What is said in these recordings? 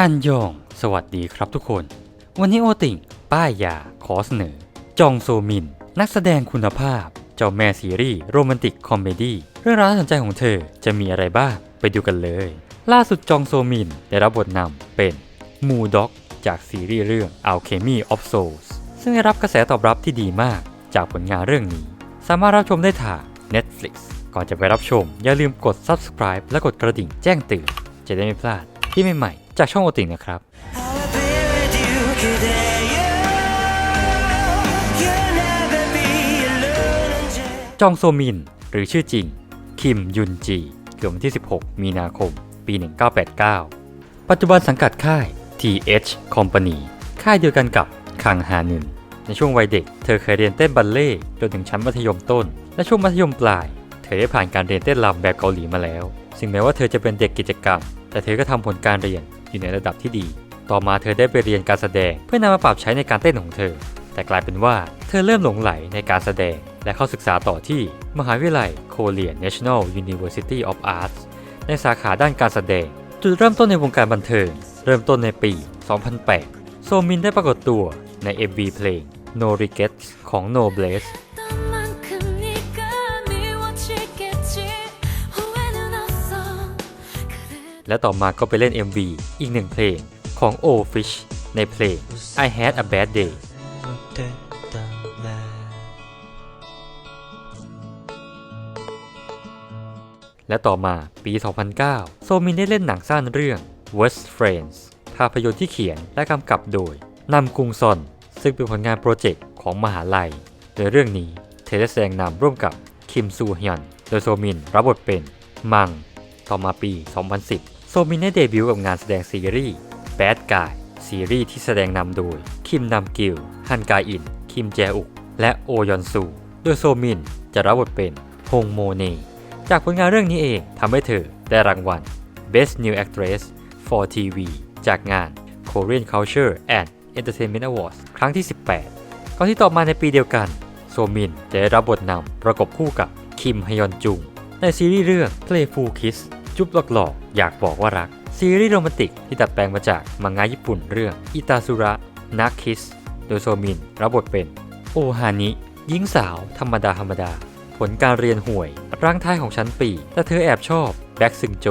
อันยอง สวัสดีครับทุกคน วันนี้โอติ่ง ป้ายยา ขอเสนอ จองโซมิน นักแสดงคุณภาพ เจ้าแม่ซีรีส์โรแมนติกคอมเมดี้ เรื่องราวสนใจของเธอจะมีอะไรบ้าง ไปดูกันเลย ล่าสุดจองโซมิน ได้รับบทนำเป็นมูด็อกจากซีรีส์เรื่อง Alchemy of Souls ซึ่งได้รับกระแสตอบรับที่ดีมากจากผลงานเรื่องนี้ สามารถรับชมได้ทาง Netflix ก่อนจะไปรับชม อย่าลืมกด subscribe และกดกระดิ่งแจ้งเตือนจะได้ไม่พลาดที่ใหม่ๆ จากช่องโอตินะครับจองโซมิน หรือชื่อจริง คิมยุนจีเกิดวันที่ 16 มีนาคม ปี 1989 ปัจจุบันสังกัดค่าย TH Company ค่ายเดียวกันกับคังฮานึนในช่วงวัยเด็ก เธอเคยเรียนเต้นบัลเล่จนถึงชั้นมัธยมต้น และช่วงมัธยมปลาย เธอได้ผ่านการเรียนเต้นรำแบบเกาหลีมาแล้ว ซึ่งแม้ว่าเธอจะเป็นเด็กกิจกรรม แต่เธอก็ทำผลการเรียน อยู่ในระดับที่ดี ต่อมาเธอได้ไปเรียนการแสดง เพื่อนำมาปรับใช้ในการเต้นของเธอ แต่กลายเป็นว่าเธอเริ่มหลงไหลในการแสดง และเข้าศึกษาต่อที่มหาวิทยาลัย Korean National University of Arts ในสาขาด้านการแสดง จุดเริ่มต้นในวงการบันเทิง เริ่มต้นในปี 2008 โซมินได้ปรากฏตัวใน MV เพลง No Regrets ของ No Bless และต่อมาก็ไปเล่น MV อีกหนึ่งเพลงของ O Fish ในเพลง I Had a Bad Day และต่อมาปี 2009 โซมินได้เล่นหนังสั้นเรื่อง Worst Friends ภาพยนตร์ที่เขียนและกำกับโดยนำกุงซอน ซึ่งเป็นผลงานโปรเจกต์ของมหาลัย โดยเรื่องนี้เธอได้แสดงนำร่วมกับคิมซูฮยอน โดยโซมินรับบทเป็นมัง ต่อมาปี 2010 โซมินได้เดบิวต์กับงานแสดงซีรีส์ Bad Guy ซีรีส์ที่แสดงนำโดย คิมนำกิล ฮันกาอิน คิมแจอุก และโอยอนซู โดยโซมินจะรับบทเป็นฮงโมเนจากผลงานเรื่องนี้เองทำให้เธอได้รางวัล Best New Actress for TV จากงาน Korean Culture and Entertainment Awards ครั้งที่ 18 ก่อนที่ต่อมาในปีเดียวกัน โซมินจะได้รับบทนำประกบคู่กับคิมฮยอนจุง ในซีรีส์เรื่อง Playful Kiss จุ๊บหลอกๆ อยากบอกว่ารัก ซีรีส์โรแมนติกที่ตัดแปลงมาจากมังงะญี่ปุ่นเรื่องอิตาซุระนักคิส โดยโซมินรับบทเป็น โอฮานิหญิงสาวธรรมดาธรรมดา ผลการเรียนห่วยร่างท้ายของชั้นปี แต่เธอแอบชอบแบ็กซึงโจ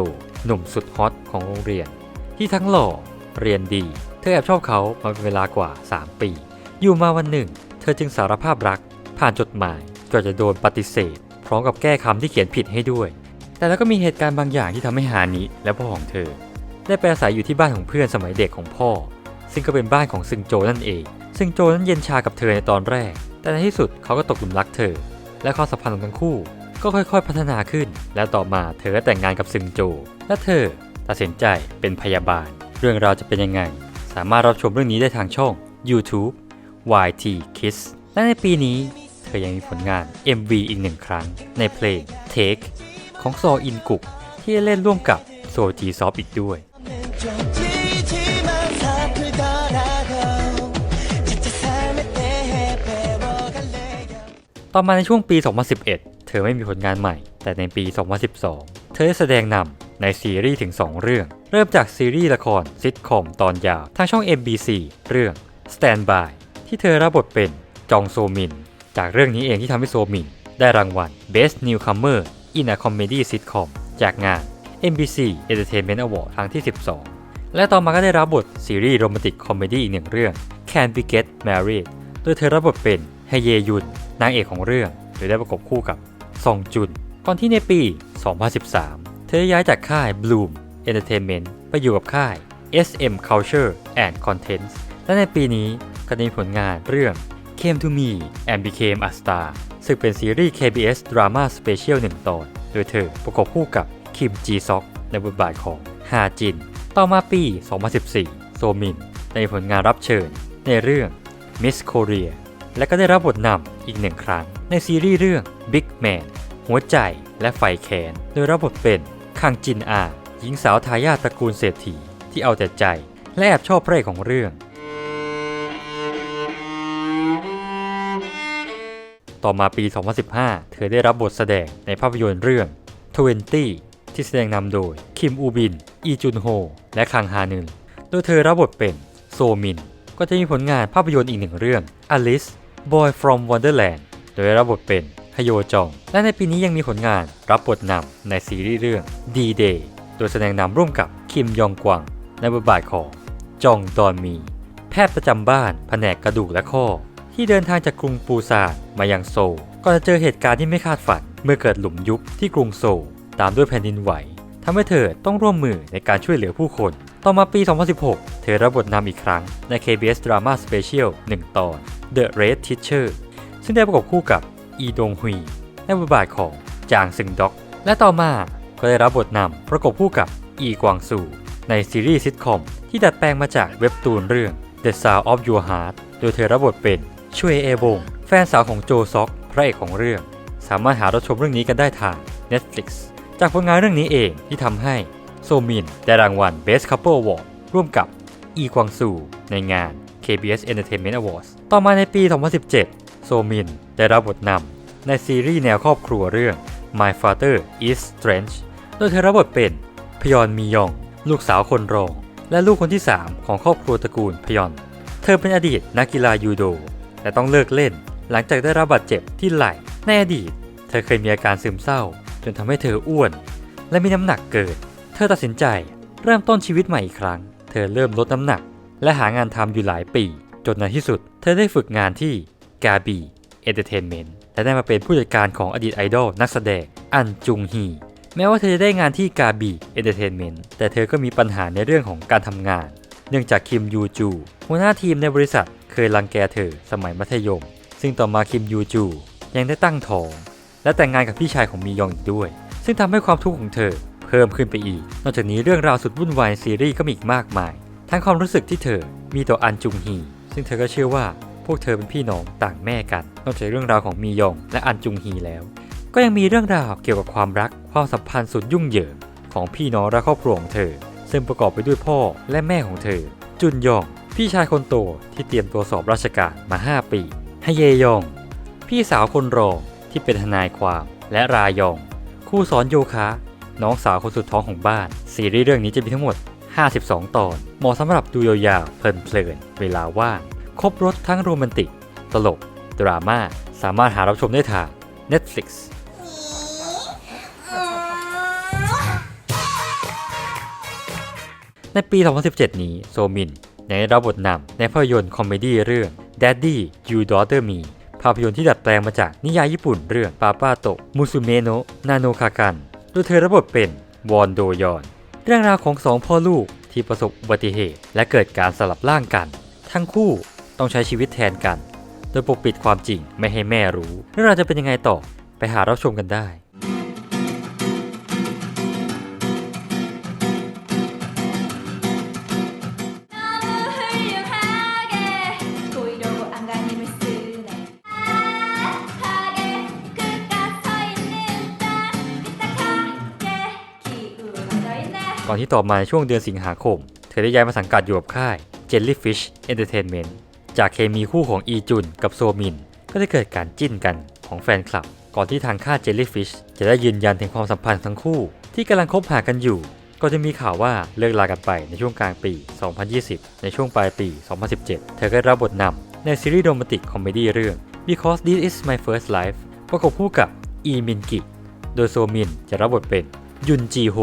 หนุ่มสุดฮอตของโรงเรียน ที่ทั้งหล่อเรียนดี เธอแอบชอบเขามาเป็นเวลากว่า 3 ปี อยู่มาวันหนึ่ง เธอจึงสารภาพรัก ผ่านจดหมายก็จะโดนปฏิเสธ พร้อมกับแก้คำที่เขียนผิดให้ด้วย แต่แล้วก็มีเหตุการณ์บางอย่างที่ทำให้ฮานิและพ่อของเธอ ได้ไปอาศัยอยู่ที่บ้านของเพื่อนสมัยเด็กของพ่อ ซึ่งก็เป็นบ้านของซึงโจนั่นเอง ซึ่งโจนั้นเย็นชากับเธอในตอนแรก แต่ในที่สุดเขาก็ตกหลุมรักเธอ และความสัมพันธ์ของทั้งคู่ ก็ค่อยๆ พัฒนาขึ้น และต่อมาเธอแต่งงานกับซึงโจ และเธอตัดสินใจเป็นพยาบาล เรื่องราวจะเป็นยังไง สามารถรับชมเรื่องนี้ได้ทางช่อง YouTube YT Kids และในปีนี้ เธอยังมีผลงาน MV อีกหนึ่งครั้งในเพลง Take ของโซอินกุก ที่เล่นร่วมกับโซจีซอฟอีกด้วย ต่อมาในช่วงปี 2011 เธอไม่มีผลงานใหม่ แต่ในปี 2012 เธอได้แสดงนำในซีรีส์ถึง 2 เรื่อง เริ่มจากซีรีส์ละครซิทคอมตอนยาวทางช่อง MBC เรื่อง Stand By ที่เธอรับบทเป็นจองโซมิน จากเรื่องนี้เองที่ทำให้โซมิน ได้รางวัล Best Newcomer in a Comedy Sitcom จากงาน MBC Entertainment Award ครั้งที่ 12 และต่อมาก็ได้รับบทซีรีส์โรแมนติกคอมเมดี้อีกหนึ่งเรื่อง Can We Get Married โดยเธอรับบทเป็นเฮเยยุนนางเอกของเรื่อง โดยได้ประกบคู่กับซองจุน ก่อนที่ในปี 2013 เธอย้ายจากค่าย Bloom Entertainment ไปอยู่กับค่าย SM Culture and Contents และในปีนี้ก็ได้ผลงานเรื่อง Came to Me and Became a Star ซึ่งเป็นซีรีส์ KBS Drama Special 1 ตอน โดยเธอประกบคู่กับคิมจีซอกในบทบาทของฮาจิน ต่อมาปี 2014 โซมินได้มีผลงานรับเชิญ ในเรื่อง Miss Korea และก็ได้รับบทนำอีกหนึ่งครั้ง ในซีรีส์เรื่อง Big Man หัวใจและไฟแคนโดยรับบทเป็นคังจินอา หญิงสาวทายาทตระกูลเศรษฐีที่เอาแต่ใจ และแอบชอบพระเอกของเรื่อง ต่อมาปี 2015 เธอได้รับบทแสดงในภาพยนตร์เรื่อง 20 ที่แสดงนำโดย คิมอูบิน อีจุนโฮ และคังฮานึนโดยเธอรับบทเป็นโซมิน ก็จะมีผลงานภาพยนตร์อีกหนึ่งเรื่อง Alice Boy from Wonderland โดยรับบทเป็นฮโยจอง และในปีนี้ยังมีผลงานรับบทนำในซีรีส์เรื่อง D-Day โดยแสดงนำร่วมกับคิมยองกวางในบทบาทของจองดอนมี แพทย์ประจำบ้านแผนกกระดูกและข้อ ที่เดินทางจากกรุงปูซานมายังโซลก่อนจะเจอเหตุการณ์ที่ไม่คาดฝัน เมื่อเกิดหลุมยุบที่กรุงโซลตามด้วยแผ่นดินไหวทำให้เธอต้องร่วมมือในการช่วยเหลือผู้คน ต่อมาปี 2016 เธอรับบทนำอีกครั้งใน KBS Drama Special 1 ตอน The Red Teacher ซึ่งได้ประกบคู่กับอีดงฮุยในบทบาทของจางซึงด็อก และต่อมาก็ได้รับบทนำประกบคู่กับอีกวางซูในซีรีส์ซิทคอมที่ดัดแปลงมาจากเว็บตูนเรื่อง The Sound of Your Heart โดยเธอรับบทเป็น ช่วยเอบงแฟนสาวของโจซอก พระเอกของเรื่อง สามารถหารับชมเรื่องนี้กันได้ทาง Netflix จากผลงานเรื่องนี้เองที่ทำให้โซมินได้รางวัล Best Couple Award ร่วมกับอีกวางซูในงาน KBS Entertainment Awards ต่อมาในปี 2017 โซมินได้รับบทนำในซีรีส์แนวครอบครัวเรื่อง My Father is Strange โดยเธอรับบทเป็นพยอนมียอง ลูกสาวคนรอง และลูกคนที่ 3 ของครอบครัวตระกูลพยอน เธอเป็นอดีตนักกีฬายูโด แต่ต้องเลิกเล่น หลังจากได้รับบาดเจ็บที่ไหล่ในอดีต เธอเคยมีอาการซึมเศร้า จนทำให้เธออ้วน และมีน้ำหนักเกินเธอตัดสินใจเริ่มต้นชีวิตใหม่อีกครั้ง เธอเริ่มลดน้ำหนัก และหางานทำอยู่หลายปี จนในที่สุด เธอได้ฝึกงานที่กาบีเอนเตอร์เทนเมนต์และได้มาเป็นผู้จัดการของอดีตไอดอลนักแสดงอันจุงฮีแม้ว่าเธอจะได้งานที่กาบีเอนเตอร์เทนเมนต์แต่เธอก็มีปัญหาในเรื่องของการทำงาน เนื่องจากคิมยูจูหัวหน้าทีมในบริษัท เคยรังแกเธอสมัยมัธยม ซึ่งต่อมาคิมยูจู ยังได้ตั้งท้อง และแต่งงานกับพี่ชายของมียองอีกด้วย ซึ่งทำให้ความทุกข์ของเธอเพิ่มขึ้นไปอีก นอกจากนี้เรื่องราวสุดวุ่นวายซีรีส์ก็มีอีกมากมาย ทั้งความรู้สึกที่เธอมีต่ออันจุงฮี ซึ่งเธอก็เชื่อว่าพวกเธอเป็นพี่น้องต่างแม่กัน นอกจากเรื่องราวของมียองและอันจุงฮีแล้ว ก็ยังมีเรื่องราวเกี่ยวกับความรัก ความสัมพันธ์สุดยุ่งเหยิงของพี่น้องและครอบครัวของเธอ ซึ่งประกอบไปด้วยพ่อและแม่ของเธอ จุนยอง พี่ชายคนโตที่เตรียมตัวสอบราชการมา 5 ปีฮเยยอง พี่สาวคนรองที่เป็นทนายความและรายอง คู่สอนโยคะ น้องสาวคนสุดท้องของบ้าน ซีรีส์เรื่องนี้จะมีทั้งหมด 52 ตอน เหมาะสำหรับดูยาวๆเพลินๆเวลาว่าง ครบรถทั้งโรแมนติก ตลก ดราม่า สามารถหารับชมได้ทาง Netflix ในปี 2017 นี้โซมิน ยังได้รับบทนำในภาพยนตร์คอมเมดี้เรื่อง Daddy You Daughter Me ภาพยนตร์ที่ดัดแปลงมาจากนิยายญี่ปุ่นเรื่องปาปาโตมุสุเมโนะนาโนคากันโดยเธอรับบทเป็นวอนโดยอน เรื่องราวของสองพ่อลูกที่ประสบอุบัติเหตุ และเกิดการสลับร่างกัน ทั้งคู่ต้องใช้ชีวิตแทนกัน โดยปกปิดความจริงไม่ให้แม่รู้ เรื่องราวจะเป็นยังไงต่อไปหารับชมกันได้ อนที่ต่อมาช่วงเดือนสิงหาคม เธอได้ย้ายมาสังกัดอยู่กับค่าย Jellyfish Entertainment จากเคมีคู่ของอีจุนกับโซมิน ก็ได้เกิดการจิ้นกันของแฟนคลับ ก่อนที่ทางค่าย Jellyfish จะได้ยืนยันถึงความสัมพันธ์ทั้งคู่ ที่กำลังคบหากันอยู่ ก็จะมีข่าวว่าเลิกลากันไปในช่วงกลางปี 2020 ในช่วงปลายปี 2017 เธอก็ได้รับบทนำในซีรีส์โรแมนติกคอมเมดี้เรื่อง Because This Is My First Life ประกบคู่กับอีมินกิ โดยโซมินจะรับบทเป็นยุนจีโฮ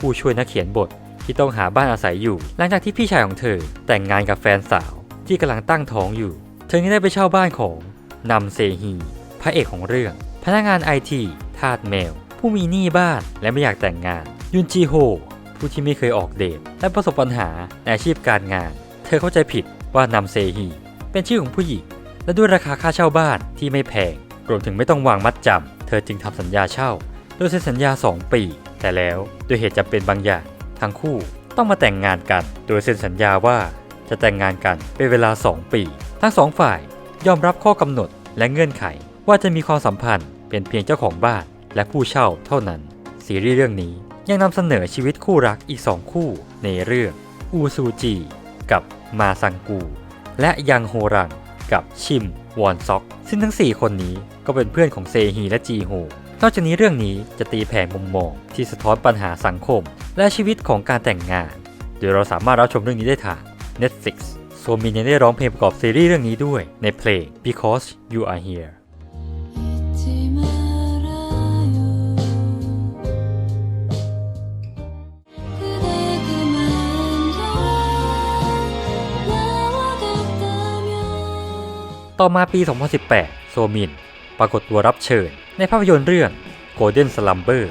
ผู้ช่วยนักเขียนบทที่ต้องหาบ้านอาศัยอยู่ หลังจากที่พี่ชายของเธอแต่งงานกับแฟนสาวที่กำลังตั้งท้องอยู่ เธอได้ไปเช่าบ้านของนำเซฮี พระเอกของเรื่อง พนักงานไอทีทาสแมว ผู้มีหนี้บ้านและไม่อยากแต่งงาน ยุนจีโฮ ผู้ที่ไม่เคยออกเดทและประสบปัญหาในอาชีพการงาน เธอเข้าใจผิดว่านำเซฮี เป็นชื่อของผู้หญิง และด้วยราคาค่าเช่าบ้านที่ไม่แพงรวมถึงไม่ต้องวางมัดจำเธอจึงทำสัญญาเช่า โดยเซ็นสัญญา 2 ปี แต่แล้วด้วยเหตุจำเป็นบางอย่างทั้งคู่ต้องมาแต่งงานกัน โดยเซ็นสัญญาว่าจะแต่งงานกันเป็นเวลา 2 ปี ทั้งสองฝ่ายยอมรับข้อกำหนดและเงื่อนไขว่าจะมีความสัมพันธ์เป็นเพียงเจ้าของบ้านและผู้เช่าเท่านั้น ซีรีส์เรื่องนี้ยังนำเสนอชีวิตคู่รักอีก2คู่ในเรื่องอูซูจี กับมาซังกู และยังโฮรัง กับชิมวอนซ็อก ซึ่งทั้ง 4 คนนี้ก็เป็นเพื่อนของเซฮีและจีโฮ นอกจากนี้เรื่องนี้จะตีแผ่มุมมองที่สะท้อนปัญหาสังคม และชีวิตของการแต่งงาน โดยเราสามารถรับชมเรื่องนี้ได้ทาง Netflix โซมินยังได้ร้องเพลงประกอบซีรีส์เรื่องนี้ด้วยในเพลง Because You Are Here ต่อมาปี 2018 โซมิน ปรากฏตัวรับเชิญ ในภาพยนตร์เรื่อง Golden Slumber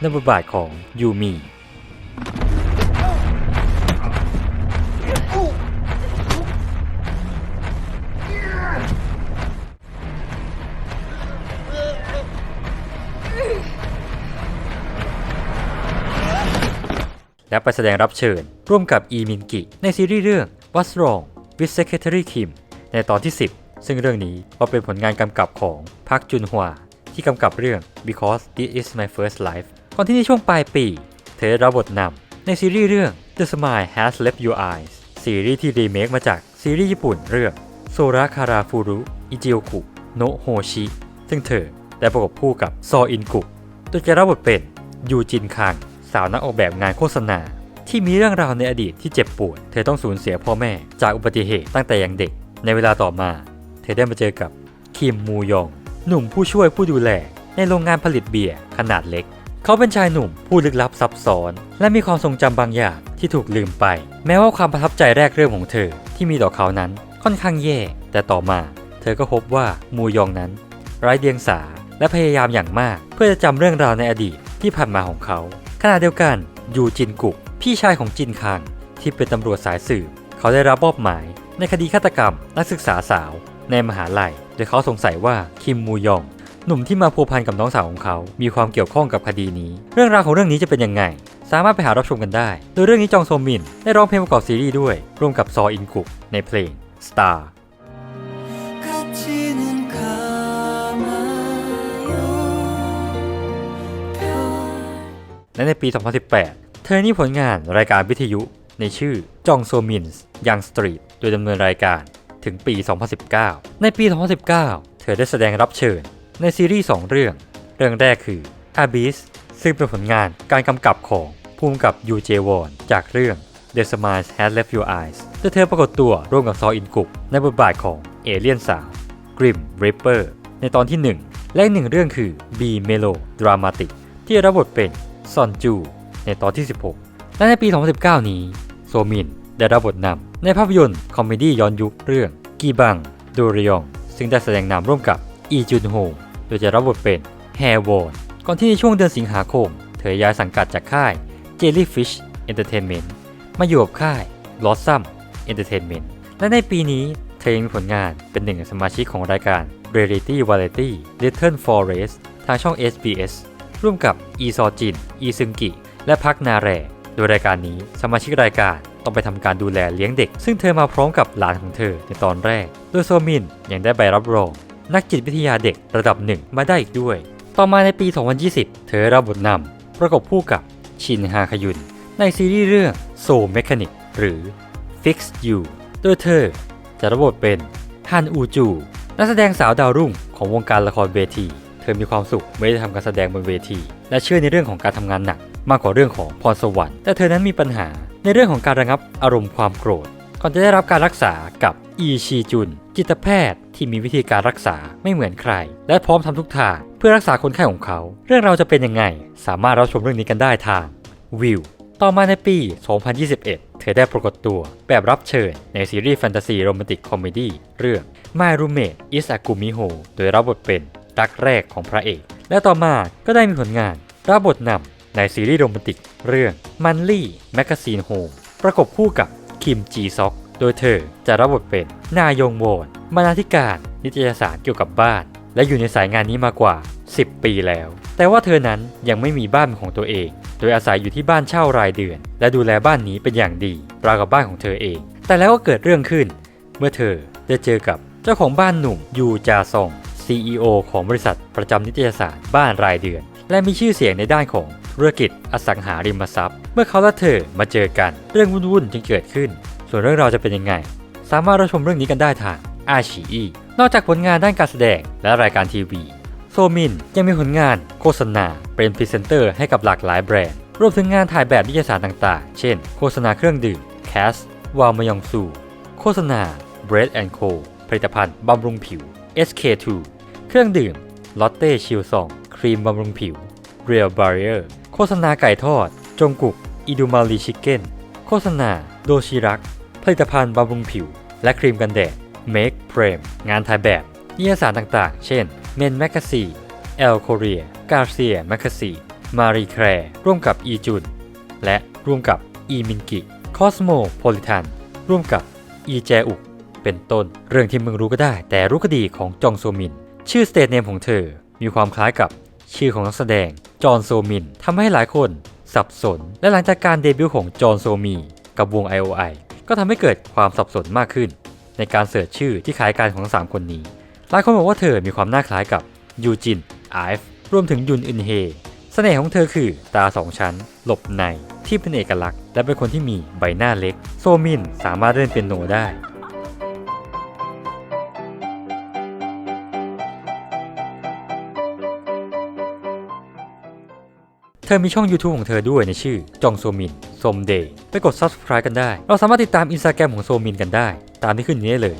ในบทบาทของยูมีและไปแสดงรับเชิญ ร่วมกับอีมินกิ ในซีรีส์เรื่อง What's Wrong with Secretary Kim ในตอนที่ 10 ซึ่งเรื่องนี้ก็เป็นผลงานกำกับของพักจุนฮวา ที่กำกับเรื่อง Because This Is My First Life ก่อนที่ในช่วงปลายปี เธอได้รับบทนำในซีรีส์เรื่อง The Smile Has Left Your Eyes ซีรีส์ที่รีเมคมาจากซีรีส์ญี่ปุ่นเรื่องโซราคาราฟูรุอิจิโอคุโนโฮชิซึ่งเธอได้ประกบคู่กับซออินกุโดยจะรับบทเป็นยูจินคังสาวนักออกแบบงานโฆษณา ที่มีเรื่องราวในอดีตที่เจ็บปวด เธอต้องสูญเสียพ่อแม่จากอุบัติเหตุตั้งแต่ยังเด็ก ในเวลาต่อมา เธอได้มาเจอกับคิมมูยอง หนุ่มผู้ช่วยผู้ดูแล ในโรงงานผลิตเบียร์ขนาดเล็ก เขาเป็นชายหนุ่มผู้ลึกลับซับซ้อน และมีความทรงจำบางอย่างที่ถูกลืมไป แม้ว่าความประทับใจแรกเริ่มของเธอที่มีต่อเขานั้นค่อนข้างแย่ แต่ต่อมา เธอก็พบว่ามูยองนั้น ไร้เดียงสาและพยายามอย่างมาก เพื่อจะจำเรื่องราวในอดีตที่ผ่านมาของเขาขณะเดียวกันยูจินกุก พี่ชายของจินคังที่เป็นตำรวจสายสืบเขาได้รับมอบหมายในคดีฆาตกรรมนักศึกษาสาว ในมหาลัยโดยเขาสงสัยว่าคิมมูยองหนุ่มที่มาพัวพันกับน้องสาวของเขา มีความเกี่ยวข้องกับคดีนี้ เรื่องราวของเรื่องนี้จะเป็นยังไง สามารถไปหารับชมกันได้ โดยเรื่องนี้จองโซมิน ได้ร้องเพลงประกอบซีรีส์ด้วย ร่วมกับซออินกุกในเพลง Star และในปี 2018 เธอนี่ผลงานรายการวิทยุในชื่อจองโซมินส์ยังสตรีท โดยดำเนินรายการ ถึงปี 2019 ในปี 2019 เธอได้แสดงรับเชิญในซีรีส์ 2 เรื่อง เรื่องแรกคือ Abyss ซึ่งเป็นผลงานการกำกับของภูมิกับยูเจวอนจากเรื่อง The Smile Has Left Your Eyes โดยเธอปรากฏตัวร่วมกับซออินกุกในบทบาทของเอเลียนสาว Grim Reaper ในตอนที่ 1 และอีกหนึ่งเรื่องคือ B Melodramatic ที่รับบทเป็นซอนจูในตอนที่ 16 และในปี 2019 นี้ โซมิน ได้รับบทนำในภาพยนตร์คอมเมดี้ย้อนยุคเรื่องกีบังโดรยอง ซึ่งได้แสดงนำร่วมกับอีจุนโฮโดยจะรับบทเป็นแฮวอนก่อนที่ในช่วงเดือนสิงหาคม เธอย้ายสังกัดจากค่าย Jellyfish Entertainment มาอยู่กับค่าย Blossom Entertainment และในปีนี้เธอยังมีผลงานเป็นหนึ่งในสมาชิกของรายการ Reality Variety Little Forest ทางช่อง SBS ร่วมกับอีซอจิน อีซึงกิ และพักนาแร โดยรายการนี้สมาชิกรายการ ต้องไปทำการดูแลเลี้ยงเด็ก ซึ่งเธอมาพร้อมกับหลานของเธอในตอนแรก โดยโซมินยังได้ใบรับรอง นักจิตวิทยาเด็กระดับหนึ่งมาได้อีกด้วย ต่อมาในปี 2020 เธอรับบทนำประกบคู่กับชินฮาคยุน ในซีรีส์เรื่อง Soul Mechanic หรือ Fix You โดยเธอจะรับบทเป็นฮันอูจูนักแสดงสาวดาวรุ่งของวงการละครเวที เธอมีความสุขไม่ได้ทำการแสดงบนเวที และเชื่อในเรื่องของการทำงานหนัก มากกว่าเรื่องของพรสวรรค์แต่เธอนั้นมีปัญหาในเรื่องของการระงับอารมณ์ความโกรธ ก่อนจะได้รับการรักษากับอีชีจุน จิตแพทย์ที่มีวิธีการรักษาไม่เหมือนใคร และพร้อมทำทุกทางเพื่อรักษาคนไข้ของเขา เรื่องเราจะเป็นยังไง สามารถรับชมเรื่องนี้กันได้ทางวิวต่อมาในปี 2021 เธอได้ปรากฏตัวแบบรับเชิญในซีรีส์แฟนตาซีโรแมนติกคอมเมดี้เรื่อง My Roommate is a Gumiho โดยรับบทเป็นรักแรกของพระเอก และต่อมาก็ได้มีผลงานรับบทนำ ในซีรีส์โรแมนติกเรื่อง Manly Magazine Home ประกบคู่กับคิมจีซอกโดยเธอจะรับบทเป็นนายงโวนบรรณาธิการนิตยสารเกี่ยวกับบ้าน และอยู่ในสายงานนี้มากว่า 10 ปีแล้ว แต่ว่าเธอนั้นยังไม่มีบ้านเป็นของตัวเอง โดยอาศัยอยู่ที่บ้านเช่ารายเดือน และดูแลบ้านนี้เป็นอย่างดีราวกับบ้านของเธอเอง แต่แล้วก็เกิดเรื่องขึ้น เมื่อเธอได้เจอกับเจ้าของบ้านหนุ่มยูจาซอง CEO ของบริษัทประจำนิตยสารบ้านรายเดือน และมีชื่อเสียงในด้านของ ธุรกิจอสังหาริมทรัพย์ เมื่อเขาและเธอมาเจอกันเรื่องวุ่นๆจึงเกิดขึ้น ส่วนเรื่องราวจะเป็นยังไง สามารถรับชมเรื่องนี้กันได้ทางอาชีอีนอกจากผลงานด้านการแสดงและรายการทีวี โซมินยังมีผลงานโฆษณา เป็นพรีเซนเตอร์ให้กับหลากหลายแบรนด์ รวมถึงงานถ่ายแบบนิตยสารต่างๆ เช่น โฆษณาเครื่องดื่ม Cass วามยองซู โฆษณา Bread Co ผลิตภัณฑ์บำรุงผิว SK2 เครื่องดื่ม Lotte ชิลซองครีมบำรุงผิว Real Barrier โฆษณาไก่ทอด จงกุกอิดูมาลีชิคเก้นโฆษณา โดชิรัก ผลิตภัณฑ์บำรุงผิว และครีมกันแดด Make Frame งานถ่ายแบบ นิยสารต่างๆ เช่น Men Magazine El Korea Garcia Magazine Marie Claire ร่วมกับอีจุนและร่วมกับอีมินกิ Cosmopolitan ร่วมกับอีแจอุกเป็นต้น เรื่องที่มึงรู้ก็ได้ แต่รู้ก็ดีของจองโซมิน ชื่อสเตทเนมของเธอ มีความคล้ายกับชื่อของนักแสดง จอห์นโซมินทำให้หลายคนสับสน และหลังจากการเดบิวต์ของจอห์นโซมีกับวง IOI ก็ทำให้เกิดความสับสนมากขึ้น ในการเสิร์ชชื่อที่คล้ายกันของทั้งสามคนนี้ หลายคนบอกว่าเธอมีความน่าคล้ายกับยูจินไอฟ์รวมถึงยุนอึนเฮเสน่ห์ของเธอคือตาสองชั้น หลบในที่เป็นเอกลักษณ์ และเป็นคนที่มีใบหน้าเล็ก โซมินสามารถเล่นเปียโนได้ เธอมีช่อง YouTube ของเธอด้วยในชื่อจองโซมินโซมเดย์ไปกด Subscribe กันได้ เราสามารถติดตามอินสตาแกรมของโซมินกันได้ ตามที่ขึ้นนี้ได้เลย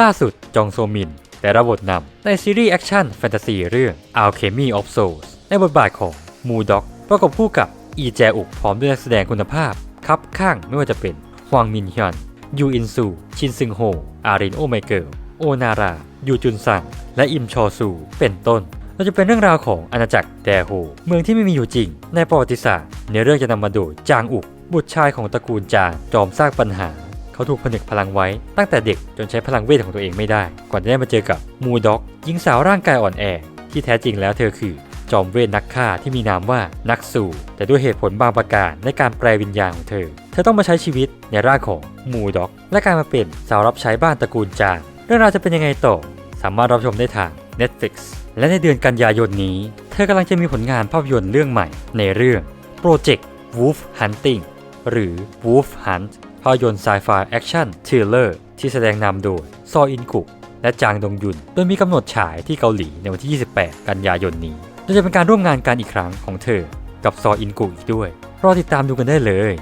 ล่าสุดจองโซมินได้รับบทนำในซีรีส์แอคชั่นแฟนตาซีเรื่อง Alchemy of Souls ในบทบาทของมูด็อกประกอบคู่กับอีแจอุกพร้อมด้วยนักแสดงคุณภาพ คับข้างไม่ว่าจะเป็นฮวางมินฮยอนยูอินซู ชินซึงโฮ อารินโอไมเกิล โอนารา ยูจุนซัง และอิมชอซู เป็นต้นเราจะเป็นเรื่องราวของอาณาจักรแดโฮ เมืองที่ไม่มีอยู่จริง ในประวัติศาสตร์ในเรื่องจะนำมาโดยจางอุก บุตรชายของตระกูลจางจอมสร้างปัญหา เขาถูกผนึกพลังไว้ ตั้งแต่เด็กจนใช้พลังเวทของตัวเองไม่ได้ ก่อนจะได้มาเจอกับมูด็อกหญิงสาวร่างกายอ่อนแอ ที่แท้จริงแล้วเธอคือ จอมเวทนักฆ่าที่มีนามว่านักสู่ แต่ด้วยเหตุผลบางประการในการแปลวิญญาณของเธอ เธอต้องมาใช้ชีวิตในร่างของมูด็อก และการมาเป็นสาวรับใช้บ้านตระกูลจางเรื่องราวจะเป็นยังไงต่อ สามารถรับชมได้ทาง Netflix และในเดือนกันยายนนี้ เธอกำลังจะมีผลงานภาพยนตร์เรื่องใหม่ในเรื่อง Project Wolf Hunting หรือ Wolf Hunt ภาพยนตร์ไซไฟแอคชั่นทริลเลอร์ที่แสดงนำโดยซออินกุกและจางดงยุน โดยมีกำหนดฉายที่เกาหลีในวันที่ 28 กันยายนนี้โดยจะเป็นการร่วมงานกันอีกครั้งของเธอ กับซออินกุกอีกด้วย รอติดตามดูกันได้เลย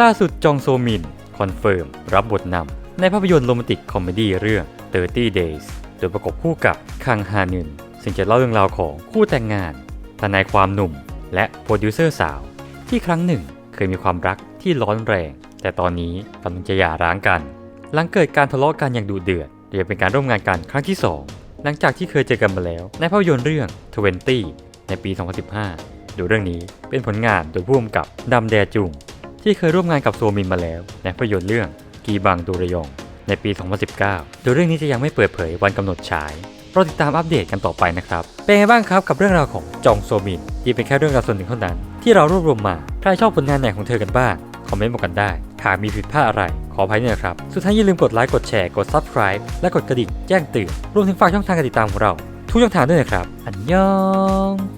ล่าสุดจองโซมิน คอนเฟิร์ม รับบทนำในภาพยนตร์โรแมนติกคอมเมดี้เรื่อง 30 Days โดยประกบคู่กับคังฮานึนซึ่งจะเล่าเรื่องราวของคู่แต่งงาน ทนายความหนุ่ม และโปรดิวเซอร์สาว ที่ครั้งหนึ่งเคยมีความรักที่ร้อนแรง แต่ตอนนี้กำลังจะหย่าร้างกัน หลังเกิดการทะเลาะกันอย่างดุเดือดเรียกเป็นการร่วมงานกันครั้งที่ 2 หลังจากที่เคยเจอกันมาแล้ว ในภาพยนตร์เรื่อง 20 ในปี 2015ดยเรื่องนี้เป็นผลงานโดยผู้กำกับดำแดจุงที่เคยร่วมงานกับโซมินมาแล้ว ในภาพยนตร์เรื่องกีบังดูระยอง ในปี 2019 โดยเรื่องนี้จะยังไม่เปิดเผยวันกำหนดฉายรอติดตามอัปเดตกันต่อไปนะครับ เป็นไงบ้างครับกับเรื่องราวของจองโซมินที่เป็นแค่เรื่องราวส่วนหนึ่งเท่านั้น ที่เรารวบรวมมา ใครชอบผลงานไหนของเธอกันบ้าง คอมเมนต์บอกกันได้หากมีผิดพลาดอะไร ขออภัยด้วยนะครับ สุดท้ายอย่าลืมกดไลค์กดแชร์กด subscribe และกดกระดิ่งแจ้งเตือนรวมถึงฝากช่องทางการติดตามของเรา ทุกช่องทางด้วยนะครับ อันยอง